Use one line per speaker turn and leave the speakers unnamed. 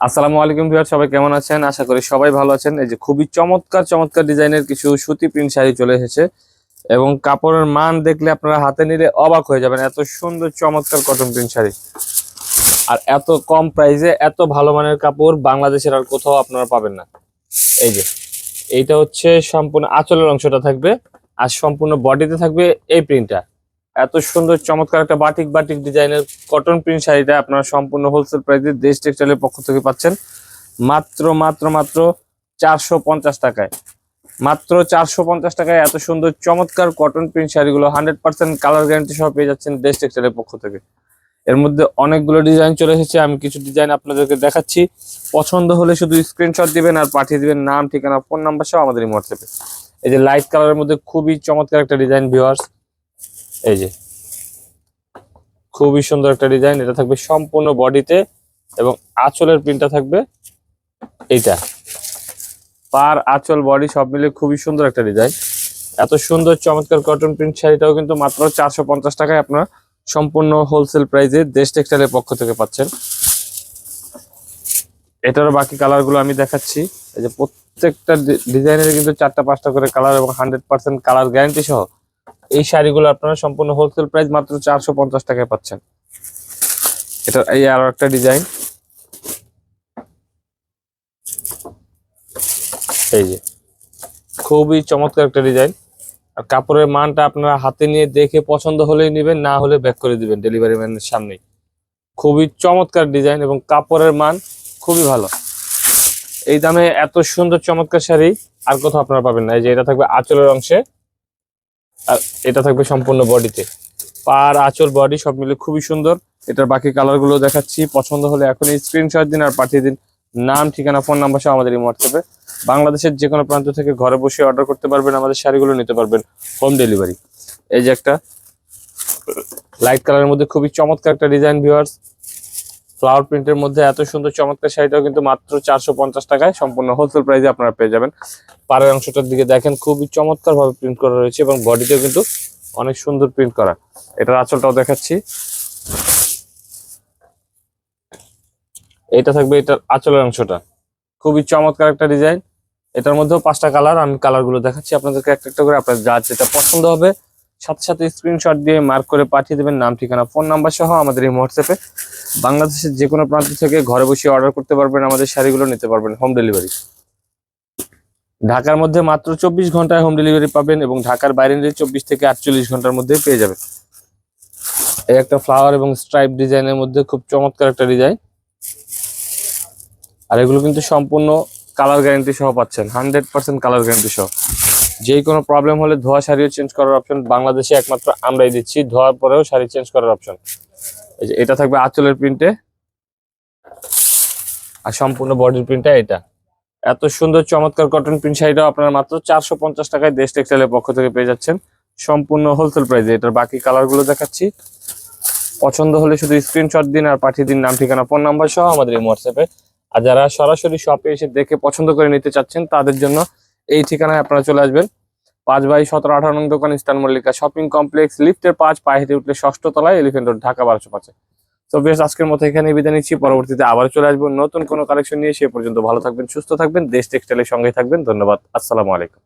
আসসালামু আলাইকুম ভিউয়ার সবাই কেমন আছেন? আশা করি সবাই ভালো আছেন। এই যে খুবই চমৎকার চমৎকার ডিজাইনের কিছু সুতি প্রিন্ট শাড়ি চলে এসেছে এবং কাপড়ের মান দেখলে আপনারা হাতে নিলে অবাক হয়ে যাবেন। এত সুন্দর, চমৎকার কটন প্রিন্ট শাড়ি। আর এত কম প্রাইসে এত ভালো মানের কাপড় বাংলাদেশের আর কোথাও আপনারা পাবেন না। এই যে, এইটা হচ্ছে সম্পূর্ণ আঁচলের অংশটা থাকবে আর সম্পূর্ণ বডিতে থাকবে এই প্রিন্টটা এত সুন্দর, চমৎকার একটা বাটিক বাটিক ডিজাইনের কটন প্রিন্ট শাড়িটা আপনারা সম্পূর্ণ হোলসেল প্রাইসে দেশ টেক্সটাইলের পক্ষ থেকে পাচ্ছেন। মাত্র মাত্র মাত্র চারশো পঞ্চাশ টাকায়। মাত্র চারশো পঞ্চাশ টাকায় এত সুন্দর, চমৎকার কটন প্রিন্ট শাড়িগুলো হান্ড্রেড পার্সেন্ট কালার গ্যারান্টি সহ পেয়ে যাচ্ছেন দেশ টেক্সটাইলের পক্ষ থেকে। এর মধ্যে অনেকগুলো ডিজাইন চলে এসেছে, আমি কিছু ডিজাইন আপনাদেরকে দেখাচ্ছি। পছন্দ হলে শুধু স্ক্রিনশট দিবেন আর পাঠিয়ে দিবেন নাম, ঠিকানা ফোন নাম্বার সহ আমাদের হোয়াটসঅ্যাপে এই যে লাইট কালারের মধ্যে খুবই চমৎকার একটা ডিজাইন ভিউয়ার্স এই যে। খুবই সুন্দর একটা ডিজাইন এটা থাকবে সম্পূর্ণ বডিতে এবং আঁচলের প্রিন্টটা থাকবে এইটা। পার আঁচল বডি সব মিলে খুবই সুন্দর একটা ডিজাইন এত সুন্দর চমৎকার কটন প্রিন্ট শাড়িটাও কিন্তু মাত্র চারশো পঞ্চাশ টাকায় আপনারা সম্পূর্ণ হোলসেল প্রাইসে দেশ টেক্সটাইলের পক্ষ থেকে পাচ্ছেন। এটারও বাকি কালারগুলো আমি দেখাচ্ছি। এই যে প্রত্যেকটা ডিজাইনের কিন্তু চারটা পাঁচটা করে কালার এবং হান্ড্রেড পার্সেন্ট কালার গ্যারান্টি সহ এই শাড়িগুলো আপনারা সম্পূর্ণ হোলসেল প্রাইস মাত্র চারশো পঞ্চাশ টাকায় পাচ্ছেন। এটা এই আরও একটা ডিজাইন এই যে, খুবই চমৎকার একটা ডিজাইন আর কাপড়ের মানটা আপনারা হাতে নিয়ে দেখে পছন্দ হলেই নেবেন, না হলে ব্যাক করে দিবেন ডেলিভারি ম্যানের সামনেই। খুবই চমৎকার ডিজাইন এবং কাপড়ের মান খুবই ভালো। এই দামে এত সুন্দর চমৎকার শাড়ি আর কোথাও আপনারা পাবেন না। এই যে এটা থাকবে আঁচলের অংশে। আর এটা থাকবে সম্পূর্ণ বডিতে। পার আঁচল বডি সব মিলে খুবই সুন্দর। এটার বাকি কালারগুলো দেখাচ্ছি। পছন্দ হলে এখন স্ক্রিনশট দিন আর পাঠিয়ে দিন। নাম, ঠিকানা ফোন নাম্বার সহ আমাদের এই হোয়াটসঅ্যাপে বাংলাদেশের যে কোনো প্রান্ত থেকে ঘরে বসে অর্ডার করতে পারবেন, আমাদের শাড়িগুলো নিতে পারবেন হোম ডেলিভারি এই যে একটা লাইট কালারের মধ্যে খুবই চমৎকার একটা ডিজাইন ভিউয়ার্স ফ্লাওয়ার প্রিন্টের মধ্যে এত সুন্দর চমৎকার শাড়িটাও কিন্তু মাত্র চারশো পঞ্চাশ টাকায় সম্পূর্ণ হোলসেল প্রাইসে আপনারা পেয়ে যাবেন। পাড়ের অংশটার দিকে দেখেন, খুবই চমৎকার ভাবে প্রিন্ট করা রয়েছে এবং বডিতেও কিন্তু অনেক সুন্দর প্রিন্ট করা। এটার আঁচলটাও দেখাচ্ছি। এটা থাকবে এটার আঁচলের অংশটা। খুবই চমৎকার একটা ডিজাইন এটার মধ্যেও পাঁচটা কালার আমি কালারগুলো দেখাচ্ছি আপনাদেরকে একটা একটা করে। আপনার যা যেটা পছন্দ হবে, সাথে সাথে স্ক্রিনশট দিয়ে মার্ক করে পাঠিয়ে দেবেন। নাম, ঠিকানা ফোন নাম্বার সহ আমাদের এই হোয়াটসঅ্যাপে বাংলাদেশের যে কোনো প্রান্ত থেকে ঘরে বসে অর্ডার করতে পারবেন, আমাদের শাড়িগুলো নিতে পারবেন হোম ডেলিভারি ঢাকার মধ্যে মাত্র চব্বিশ ঘন্টায় হোম ডেলিভারি পাবেন এবং ঢাকার বাইরে নিলে চব্বিশ থেকে আটচল্লিশ ঘণ্টার মধ্যে পেয়ে যাবেন। এই একটা ফ্লাওয়ার এবং স্ট্রাইপ ডিজাইনের মধ্যে খুব চমৎকার একটা ডিজাইন আর এগুলো কিন্তু সম্পূর্ণ কালার গ্যারান্টি সহ পাচ্ছেন হান্ড্রেড পার্সেন্ট কালার গ্যারান্টি সহ। যে কোনো প্রবলেম হলে ধোয়া শাড়িও চেঞ্জ করার অপশন বাংলাদেশে একমাত্র আমরাই দিচ্ছি, ধোয়ার পরেও শাড়ি চেঞ্জ করার অপশন এটা থাকবে আঁচলের প্রিন্টে আর সম্পূর্ণ বডির প্রিন্টটা এটা। এত সুন্দর চমৎকার কটন প্রিন্ট শাড়িটাও আপনারা মাত্র চারশো পঞ্চাশ টাকায় দেশ টেক্সটাইলের পক্ষ থেকে পেয়ে যাচ্ছেন। সম্পূর্ণ হোলসেল প্রাইসে এটার বাকি কালারগুলো দেখাচ্ছি। পছন্দ হলে শুধু স্ক্রিনশট দিন আর পাঠিয়ে দিন নাম, ঠিকানা ফোন নাম্বার সহ আমাদের এই হোয়াটসঅ্যাপে আর যারা সরাসরি শপে এসে দেখে পছন্দ করে নিতে চাচ্ছেন, তাদের জন্য এই ঠিকানায় আপনারা চলে আসবেন। পাঁচ বাই সতেরো, আঠারো নং দোকান ইস্তান মল্লিকা শপিং কমপ্লেক্স, লিফটের পাঁচ, পায়ে হেঁটে উঠলে ষষ্ঠ তলায় এলিফেন্ট রোড ঢাকা বারোশো পাঁচে। তো বেশ, আজকের মতো এখানে বিদায় নিচ্ছি। পরবর্তীতে আবার চলে আসব নতুন কোনো কালেকশন নিয়ে। সে পর্যন্ত ভালো থাকবেন, সুস্থ থাকবেন, দেশ টেক্সটাইলের সঙ্গে থাকবেন। ধন্যবাদ। আসসালামু আলাইকুম।